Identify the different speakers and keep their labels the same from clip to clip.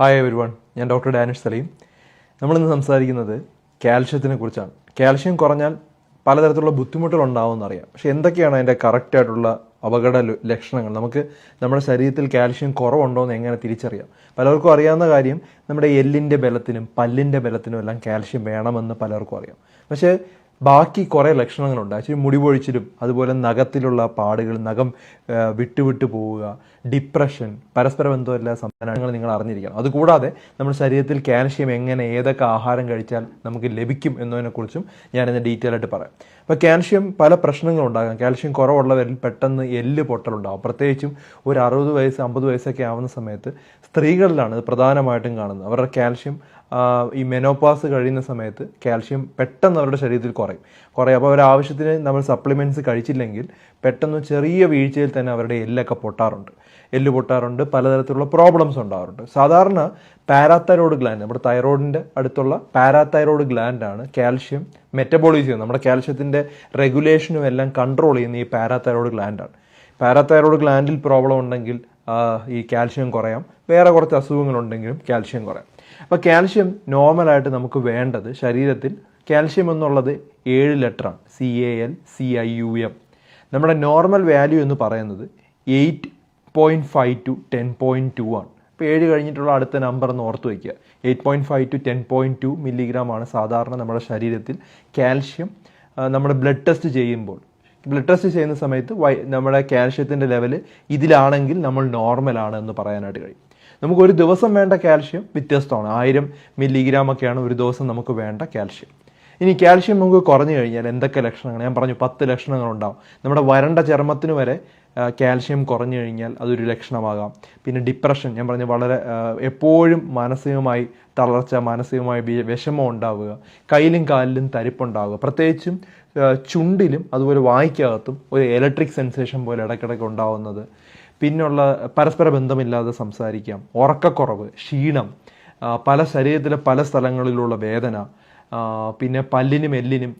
Speaker 1: Hi everyone ഞാൻ doctor Danish Saleem. നമ്മളിന്ന് സംസാരിക്കുന്നത് കാൽഷ്യത്തിനെ കുറിച്ചാണ്. കാൽഷ്യം കുറഞ്ഞാൽ പലതരത്തിലുള്ള ബുദ്ധിമുട്ടുകൾ ഉണ്ടാവുമെന്ന് അറിയാം. പക്ഷെ എന്തൊക്കെയാണ് അതിന്റെ കറക്റ്റായിട്ടുള്ള അപകട ലക്ഷണങ്ങൾ? നമുക്ക് നമ്മുടെ ശരീരത്തിൽ കാൽഷ്യം കുറവുണ്ടോ എന്ന് എങ്ങനെ തിരിച്ചറിയാം? പലർക്കും അറിയാവുന്ന കാര്യം നമ്മുടെ എല്ലിന്റെ ബലത്തിനും പല്ലിന്റെ ബലത്തിനും എല്ലാം കാൽഷ്യം വേണമെന്ന് പലർക്കും അറിയാം. പക്ഷേ ബാക്കി കുറേ ലക്ഷണങ്ങളുണ്ട്. ആക്ച്വലി മുടി പൊഴിച്ചിലും അതുപോലെ നഖത്തിലുള്ള പാടുകൾ നഖം ആ, വിട്ടു വിട്ടു പോവുക ഡിപ്രഷൻ പരസ്പര ബന്ധമില്ല സംവിധാനങ്ങൾ നിങ്ങൾ അറിഞ്ഞിരിക്കണം. അതുകൂടാതെ നമ്മുടെ ശരീരത്തിൽ കാൽഷ്യം എങ്ങനെ ഏതൊക്കെ ആഹാരം കഴിച്ചാൽ നമുക്ക് ലഭിക്കും എന്നതിനെക്കുറിച്ചും ഞാനിന്ന് ഡീറ്റെയിൽ ആയിട്ട് പറയാം. അപ്പോൾ കാൽഷ്യം പല പ്രശ്നങ്ങളുണ്ടാകാം കാൽഷ്യം കുറവുള്ളവരിൽ പെട്ടെന്ന് എല്ല് പൊട്ടലുണ്ടാകും പ്രത്യേകിച്ചും ഒരു അറുപത് വയസ്സ് അമ്പത് വയസ്സൊക്കെ ആവുന്ന സമയത്ത് സ്ത്രീകളിലാണ് ഇത് പ്രധാനമായിട്ടും കാണുന്നത്. അവരുടെ കാൽഷ്യം ഈ മെനോപാസ് കഴിയുന്ന സമയത്ത് കാൽഷ്യം പെട്ടെന്ന് അവരുടെ ശരീരത്തിൽ കുറയും. കുറയും. അപ്പോൾ അവർ ആവശ്യത്തിന് നമ്മൾ സപ്ലിമെന്റ്സ് കഴിച്ചില്ലെങ്കിൽ പെട്ടെന്ന് ചെറിയ വീഴ്ചയിൽ തന്നെ അവരുടെ എല്ലൊക്കെ പൊട്ടാറുണ്ട്. എല്ല് പൊട്ടാറുണ്ട്. പലതരത്തിലുള്ള പ്രോബ്ലംസ് ഉണ്ടാവാറുണ്ട്. സാധാരണ പാരാതൈറോയ്ഡ് ഗ്ലാൻഡ് നമ്മുടെ തൈറോയിഡിന്റെ അടുത്തുള്ള പാരാതൈറോയ്ഡ് ഗ്ലാൻഡാണ് കാൽഷ്യം മെറ്റബോളൈസ് ചെയ്യുന്നത്. നമ്മുടെ കാൽഷ്യത്തിന്റെ റെഗുലേഷനും എല്ലാം കൺട്രോൾ ചെയ്യുന്ന ഈ പാരാതൈറോയ്ഡ് ഗ്ലാൻഡാണ് പാരാതൈറോയ്ഡ് ഗ്ലാൻഡിൽ പ്രോബ്ലം ഉണ്ടെങ്കിൽ ഈ കാൽഷ്യം കുറയാം. വേറെ കുറച്ച് അസുഖങ്ങളുണ്ടെങ്കിലും കാൽഷ്യം കുറയാം. അപ്പോൾ കാൽഷ്യം നോർമലായിട്ട് നമുക്ക് വേണ്ടത് ശരീരത്തിൽ കാൽഷ്യം എന്നുള്ളത് ഏഴ് ലെറ്ററാണ്. C A L C I U M നമ്മുടെ നോർമൽ വാല്യൂ എന്ന് പറയുന്നത് eight point five to ten point two ആണ്. ഇപ്പോൾ ഏഴ് കഴിഞ്ഞിട്ടുള്ള അടുത്ത നമ്പർ എന്ന് ഓർത്ത് വയ്ക്കുക eight point five to ten point two milligram ആണ് സാധാരണ നമ്മുടെ ശരീരത്തിൽ കാൽഷ്യം നമ്മുടെ ബ്ലഡ് ടെസ്റ്റ് ചെയ്യുമ്പോൾ. ബ്ലഡ് ടെസ്റ്റ് ചെയ്യുന്ന സമയത്ത് വൈ നമ്മുടെ കാൽഷ്യത്തിന്റെ ലെവൽ ഇതിലാണെങ്കിൽ നമ്മൾ നോർമലാണ് എന്ന് പറയാനായിട്ട് കഴിയും. നമുക്ക് ഒരു ദിവസം വേണ്ട കാൽഷ്യം വ്യത്യസ്തമാണ്. ആയിരം മില്ലിഗ്രാം ഒക്കെയാണ് ഒരു ദിവസം നമുക്ക് വേണ്ട കാൽഷ്യം. ഇനി കാൽഷ്യം നമുക്ക് കുറഞ്ഞു കഴിഞ്ഞാൽ എന്തൊക്കെ ലക്ഷണങ്ങൾ? ഞാൻ പറഞ്ഞു പത്ത് ലക്ഷണങ്ങൾ ഉണ്ടാവും നമ്മുടെ വരണ്ട ചർമ്മത്തിന് വരെ കാൽഷ്യം കുറഞ്ഞു കഴിഞ്ഞാൽ അതൊരു ലക്ഷണമാകാം. പിന്നെ ഡിപ്രഷൻ ഞാൻ പറഞ്ഞു വളരെ എപ്പോഴും മാനസികമായി തളർച്ച മാനസികമായി വിഷമം ഉണ്ടാവുക. കയ്യിലും കാലിലും തരിപ്പുണ്ടാവുക. പ്രത്യേകിച്ചും ചുണ്ടിലും അതുപോലെ വായിക്കകത്തും ഒരു ഇലക്ട്രിക് സെൻസേഷൻ പോലെ ഇടയ്ക്കിടയ്ക്ക് ഉണ്ടാവുന്നത്. പിന്നുള്ള പരസ്പര ബന്ധമില്ലാതെ സംസാരിക്കാം. ഉറക്കക്കുറവ് ക്ഷീണം പല ശരീരത്തിലെ പല സ്ഥലങ്ങളിലുള്ള വേദന പിന്നെ പല്ലിനും എല്ലിനും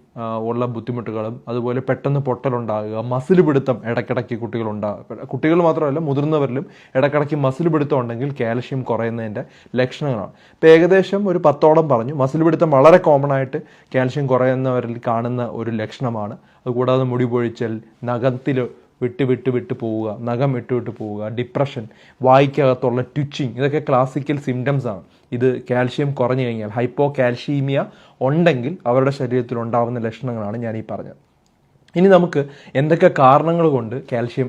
Speaker 1: ഉള്ള ബുദ്ധിമുട്ടുകളും അതുപോലെ പെട്ടെന്ന് പൊട്ടലുണ്ടാകുക മസിൽ പിടുത്തം ഇടയ്ക്കിടയ്ക്ക് കുട്ടികളുണ്ടാകുക കുട്ടികൾ മാത്രമല്ല മുതിർന്നവരിലും ഇടയ്ക്കിടയ്ക്ക് മസിൽ പിടുത്തം ഉണ്ടെങ്കിൽ കാൽഷ്യം കുറയുന്നതിന്റെ ലക്ഷണങ്ങളാണ്. ഇപ്പോൾ ഏകദേശം ഒരു പത്തോളം പറഞ്ഞു. മസിൽ പിടുത്തം വളരെ കോമൺ ആയിട്ട് കാൽഷ്യം കുറയുന്നവരിൽ കാണുന്ന ഒരു ലക്ഷണമാണ്. അതുകൂടാതെ മുടി പൊഴിച്ചൽ നഖത്തിൽ വിട്ട് വിട്ട് വിട്ട് പോവുക നഖം വിട്ട് വിട്ട് പോവുക ഡിപ്രഷൻ വായിക്കകത്തുള്ള ട്വിച്ചിങ് ഇതൊക്കെ ക്ലാസിക്കൽ സിംറ്റംസ് ആണ്. ഇത് കാൽഷ്യം കുറഞ്ഞു കഴിഞ്ഞാൽ ഹൈപ്പോ കാൽഷ്യമിയ ഉണ്ടെങ്കിൽ അവരുടെ ശരീരത്തിൽ ഉണ്ടാകുന്ന ലക്ഷണങ്ങളാണ് ഞാൻ ഈ പറഞ്ഞത്. ഇനി നമുക്ക് എന്തൊക്കെ കാരണങ്ങൾ കൊണ്ട് കാൽഷ്യം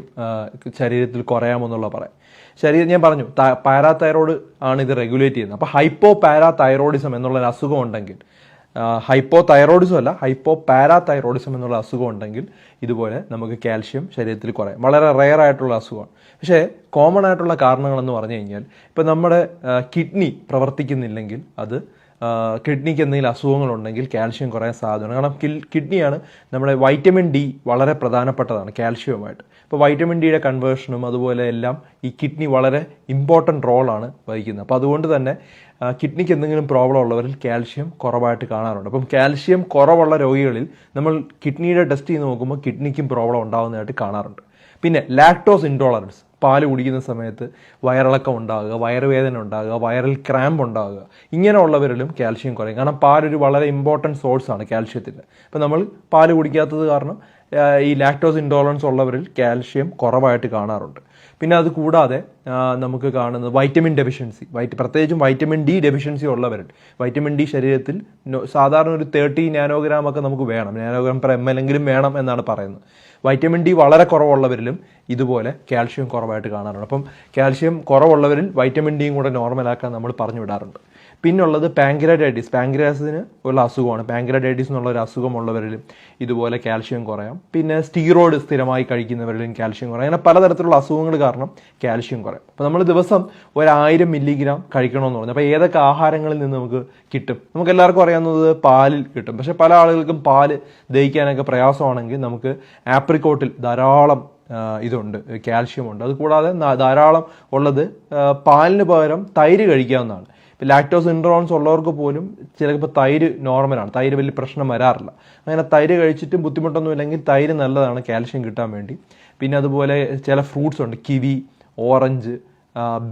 Speaker 1: ശരീരത്തിൽ കുറയാമെന്നുള്ള പറയാം. ശരീരം ഞാൻ പറഞ്ഞു പാരാതൈറോയ്ഡ് ആണ് ഇത് റെഗുലേറ്റ് ചെയ്യുന്നത്. അപ്പോൾ ഹൈപ്പോ പാരാതൈറോയിഡിസം എന്നുള്ള അസുഖം ഉണ്ടെങ്കിൽ ഹൈപ്പോ തൈറോയിഡിസം അല്ല ഹൈപ്പോ പാരാ തൈറോയിഡിസം എന്നുള്ള അസുഖം ഉണ്ടെങ്കിൽ ഇതുപോലെ നമുക്ക് കാൽഷ്യം ശരീരത്തിൽ കുറയാം. വളരെ റെയർ ആയിട്ടുള്ള അസുഖമാണ്. പക്ഷേ കോമൺ ആയിട്ടുള്ള കാരണങ്ങളെന്ന് പറഞ്ഞു കഴിഞ്ഞാൽ ഇപ്പം നമ്മുടെ കിഡ്നി പ്രവർത്തിക്കുന്നില്ലെങ്കിൽ അത് കിഡ്നിക്ക് എന്തെങ്കിലും അസുഖങ്ങളുണ്ടെങ്കിൽ കാൽഷ്യം കുറയാൻ സാധ്യതയാണ് കാരണം കിൽ- കിഡ്നിയാണ് നമ്മുടെ വൈറ്റമിൻ ഡി വളരെ പ്രധാനപ്പെട്ടതാണ് കാൽഷ്യവുമായിട്ട് ഇപ്പോൾ വൈറ്റമിൻ ഡിയുടെ കൺവേർഷനും അതുപോലെ എല്ലാം ഈ കിഡ്നി വളരെ ഇമ്പോർട്ടന്റ് റോളാണ് വഹിക്കുന്നത്. അപ്പോൾ അതുകൊണ്ട് തന്നെ കിഡ്നിക്ക് എന്തെങ്കിലും പ്രോബ്ലം ഉള്ളവരിൽ കാൽഷ്യം കുറവായിട്ട് കാണാറുണ്ട്. അപ്പം കാൽഷ്യം കുറവുള്ള രോഗികളിൽ നമ്മൾ കിഡ്നിയുടെ ടെസ്റ്റ് ചെയ്ത് നോക്കുമ്പോൾ കിഡ്നിക്കും പ്രോബ്ലം ഉണ്ടാകുന്നതായിട്ട് കാണാറുണ്ട്. പിന്നെ ലാക്ടോസ് ഇൻടോളറൻസ് പാൽ കുടിക്കുന്ന സമയത്ത് വയറിളക്കം ഉണ്ടാകുക വയറുവേദന ഉണ്ടാകുക വയറിൽ ക്രാമ്പ് ഉണ്ടാകുക. ഇങ്ങനെയുള്ളവരിലും കാൽഷ്യം കുറയും. കാരണം പാലൊരു വളരെ ഇമ്പോർട്ടന്റ് സോഴ്സാണ് കാൽഷ്യത്തിന്റെ അപ്പോൾ നമ്മൾ പാൽ കുടിക്കാത്തത് കാരണം ഈ ലാക്ടോസ് ഇൻടോളറൻസ് ഉള്ളവരിൽ കാൽഷ്യം കുറവായിട്ട് കാണാറുണ്ട്. പിന്നെ അത് കൂടാതെ നമുക്ക് കാണുന്നത് വൈറ്റമിൻ ഡെഫിഷ്യൻസി വൈറ്റ് പ്രത്യേകിച്ചും വൈറ്റമിൻ ഡി ഡെഫിഷ്യൻസി ഉള്ളവരിൽ വൈറ്റമിൻ ഡി ശരീരത്തിൽ സാധാരണ ഒരു തേർട്ടി നാനോഗ്രാം ഒക്കെ നമുക്ക് വേണം നാനോഗ്രാം പെർ എം എൽ എങ്കിലും വേണം എന്നാണ് പറയുന്നത്. വൈറ്റമിൻ ഡി വളരെ കുറവുള്ളവരിലും ഇതുപോലെ കാൽഷ്യം കുറവായിട്ട് കാണാറുണ്ട്. അപ്പം കാൽഷ്യം കുറവുള്ളവരിൽ വൈറ്റമിൻ ഡിയും കൂടെ നോർമലാക്കാൻ നമ്മൾ പറഞ്ഞു വിടാറുണ്ട് പിന്നുള്ളത് പാങ്ക്രാഡൈറ്റിസ് പാങ്ക്രാസിന് ഉള്ള അസുഖമാണ്. പാങ്ക്രാഡൈറ്റിസ് എന്നുള്ള ഒരു അസുഖമുള്ളവരിലും ഇതുപോലെ കാൽഷ്യം കുറയാം. പിന്നെ സ്റ്റീറോയിഡ് സ്ഥിരമായി കഴിക്കുന്നവരിലും കാൽഷ്യം കുറയാം. അങ്ങനെ പലതരത്തിലുള്ള അസുഖങ്ങൾ കാരണം കാൽഷ്യം കുറയും. അപ്പോൾ നമ്മൾ ദിവസം ഒരായിരം മില്ലിഗ്രാം കഴിക്കണമെന്ന് പറഞ്ഞു. അപ്പോൾ ഏതൊക്കെ ആഹാരങ്ങളിൽ നിന്ന് നമുക്ക് കിട്ടും? നമുക്ക് എല്ലാവർക്കും അറിയാവുന്നത് പാലിൽ കിട്ടും. പക്ഷേ പല ആളുകൾക്കും പാൽ ദഹിക്കാനൊക്കെ പ്രയാസമാണെങ്കിൽ നമുക്ക് ആപ്രിക്കോട്ടിൽ ധാരാളം ഇതുണ്ട്. കാൽഷ്യം ഉണ്ട്. അതുകൂടാതെ ധാരാളം ഉള്ളത് പാലിന് പകരം തൈര് കഴിക്കാവുന്നതാണ്. ലാക്ടോസ് ഇൻട്രോൺസ് ഉള്ളവർക്ക് പോലും ചിലപ്പോൾ തൈര് നോർമലാണ് തൈര് വലിയ പ്രശ്നം വരാറില്ല. അങ്ങനെ തൈര് കഴിച്ചിട്ടും ബുദ്ധിമുട്ടൊന്നും ഇല്ലെങ്കിൽ തൈര് നല്ലതാണ് കാൽഷ്യം കിട്ടാൻ വേണ്ടി. പിന്നെ അതുപോലെ ചില ഫ്രൂട്ട്സ് ഉണ്ട്. കിവി ഓറഞ്ച്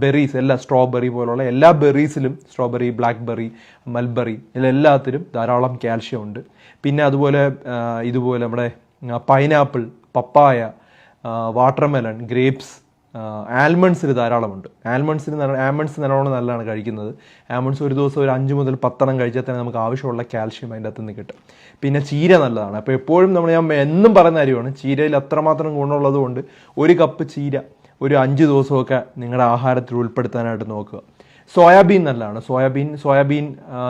Speaker 1: ബെറീസ് എല്ലാ സ്ട്രോബെറി പോലുള്ള എല്ലാ ബെറീസിലും സ്ട്രോബെറി ബ്ലാക്ക് ബെറി മൽബെറി ഇതിലെല്ലാത്തിലും ധാരാളം കാൽഷ്യം ഉണ്ട്. പിന്നെ അതുപോലെ ഇതുപോലെ നമ്മുടെ പൈനാപ്പിൾ പപ്പായ വാട്ടർമെലൺ ഗ്രേപ്സ് ആൽമണ്ട്സിൽ ധാരാളമുണ്ട്. ആൽമണ്ട്സിന് ആൽമണ്ട്സ് നല്ലോണം നല്ലതാണ് കഴിക്കുന്നത്. ആൽമണ്ട്സ് ഒരു ദിവസം ഒരു അഞ്ച് മുതൽ പത്തെണ്ണം കഴിച്ചാൽ തന്നെ നമുക്ക് ആവശ്യമുള്ള കാൽഷ്യം അതിന്റെ അകത്ത് നിന്ന് കിട്ടും. പിന്നെ ചീര നല്ലതാണ്. അപ്പോൾ എപ്പോഴും നമ്മൾ ഞാൻ എന്നും പറയുന്ന കാര്യമാണ് ചീരയിൽ അത്രമാത്രം ഗുണമുള്ളത് കൊണ്ട് ഒരു കപ്പ് ചീര ഒരു അഞ്ച് ദിവസമൊക്കെ നിങ്ങളുടെ ആഹാരത്തിൽ ഉൾപ്പെടുത്താനായിട്ട് നോക്കുക. സോയാബീൻ നല്ലതാണ്. സോയാബീൻ സോയാബീൻ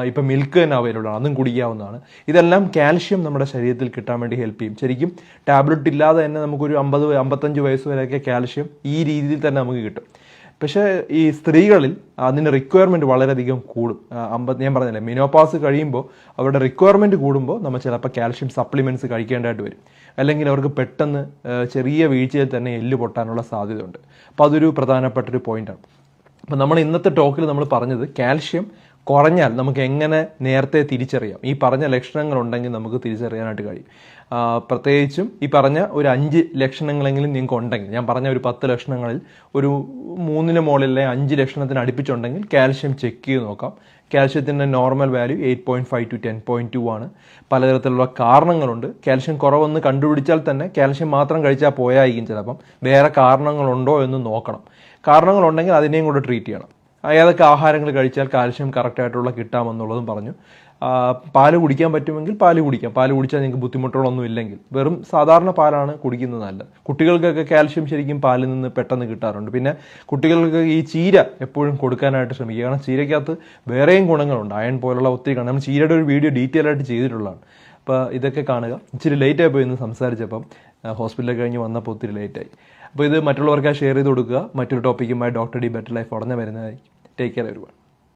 Speaker 1: ഇപ്പം മിൽക്ക് തന്നെ അവൈലബിൾ ആണ്. അതും കുടിക്കാവുന്നതാണ്. ഇതെല്ലാം കാൽഷ്യം നമ്മുടെ ശരീരത്തിൽ കിട്ടാൻ വേണ്ടി ഹെൽപ്പ് ചെയ്യും. ശരിക്കും ടാബ്ലറ്റ് ഇല്ലാതെ തന്നെ നമുക്കൊരു അമ്പത് അമ്പത്തഞ്ച് വയസ്സ് വരെയൊക്കെ കാൽഷ്യം ഈ രീതിയിൽ തന്നെ നമുക്ക് കിട്ടും. പക്ഷേ ഈ സ്ത്രീകളിൽ അതിന്റെ റിക്വയർമെന്റ് വളരെയധികം കൂടും. അമ്പത് ഞാൻ പറഞ്ഞില്ലേ മിനോപാസ് കഴിയുമ്പോൾ അവരുടെ റിക്വയർമെന്റ് കൂടുമ്പോൾ നമ്മൾ ചിലപ്പോൾ കാൽഷ്യം സപ്ലിമെന്റ്സ് കഴിക്കേണ്ടതായിട്ട് വരും. അല്ലെങ്കിൽ അവർക്ക് പെട്ടെന്ന് ചെറിയ വീഴ്ചയിൽ തന്നെ എല്ല് പൊട്ടാനുള്ള സാധ്യതയുണ്ട്. അപ്പോൾ അതൊരു പ്രധാനപ്പെട്ട ഒരു പോയിന്റാണ് അപ്പം നമ്മൾ ഇന്നത്തെ ടോക്കിൽ നമ്മൾ പറഞ്ഞത് കാൽഷ്യം കുറഞ്ഞാൽ നമുക്ക് എങ്ങനെ നേരത്തെ തിരിച്ചറിയാം? ഈ പറഞ്ഞ ലക്ഷണങ്ങൾ ഉണ്ടെങ്കിൽ നമുക്ക് തിരിച്ചറിയാനായിട്ട് കഴിയും. പ്രത്യേകിച്ചും ഈ പറഞ്ഞ ഒരു അഞ്ച് ലക്ഷണങ്ങളെങ്കിലും നിങ്ങൾക്ക് ഉണ്ടെങ്കിൽ ഞാൻ പറഞ്ഞ ഒരു പത്ത് ലക്ഷണങ്ങളിൽ ഒരു മൂന്നിന് മുകളിലെ അഞ്ച് ലക്ഷണത്തിന് അടുപ്പിച്ചുണ്ടെങ്കിൽ കാൽഷ്യം ചെക്ക് ചെയ്ത് നോക്കാം. കാൽഷ്യത്തിന്റെ normal value eight point five to ten point two ആണ്. പലതരത്തിലുള്ള കാരണങ്ങളുണ്ട്. കാൽഷ്യം കുറവെന്ന് കണ്ടുപിടിച്ചാൽ തന്നെ കാൽഷ്യം മാത്രം കഴിച്ചാൽ പോയായിരിക്കും ചിലപ്പം. വേറെ കാരണങ്ങളുണ്ടോ എന്ന് നോക്കണം. കാരണങ്ങളുണ്ടെങ്കിൽ അതിനെയും കൂടെ ട്രീറ്റ് ചെയ്യണം. ഏതൊക്കെ ആഹാരങ്ങൾ കഴിച്ചാൽ കാൽഷ്യം കറക്റ്റായിട്ടുള്ള കിട്ടാമെന്നുള്ളതും പറഞ്ഞു. പാൽ കുടിക്കാൻ പറ്റുമെങ്കിൽ പാൽ കുടിക്കാം. പാൽ കുടിച്ചാൽ നിങ്ങൾക്ക് ബുദ്ധിമുട്ടുകളൊന്നും ഇല്ലെങ്കിൽ. വെറും സാധാരണ പാലാണ് കുടിക്കുന്നത് നല്ലത്. കുട്ടികൾക്കൊക്കെ കാൽഷ്യം ശരിക്കും പാലിൽ നിന്ന് പെട്ടെന്ന് കിട്ടാറുണ്ട്. പിന്നെ കുട്ടികൾക്ക് ഈ ചീര എപ്പോഴും കൊടുക്കാനായിട്ട് ശ്രമിക്കുക. കാരണം ചീരയ്ക്കകത്ത് വേറെയും ഗുണങ്ങളുണ്ട്. അയൺ പോലുള്ള ഒത്തിരി ഗുണം നമ്മൾ ചീരയുടെ ഒരു വീഡിയോ ഡീറ്റെയിൽ ആയിട്ട് ചെയ്തിട്ടുള്ളതാണ്. അപ്പോൾ ഇതൊക്കെ കാണുക. ഇച്ചിരി ലേറ്റായി പോയി ഇന്ന് സംസാരിച്ചപ്പം ഹോസ്പിറ്റലിൽ കഴിഞ്ഞ് വന്നപ്പോൾ ഒത്തിരി ലേറ്റായി അപ്പോൾ ഇത് മറ്റുള്ളവർക്ക് ഷെയർ ചെയ്ത് കൊടുക്കുക. മറ്റൊരു ടോപ്പിക്കുമായി ഡോക്ടർ ഡി ബെറ്റർ ലൈഫ് ഉടനെ വരുന്നതായിരിക്കും. ടേക്ക് കെയർ വരുവാണ്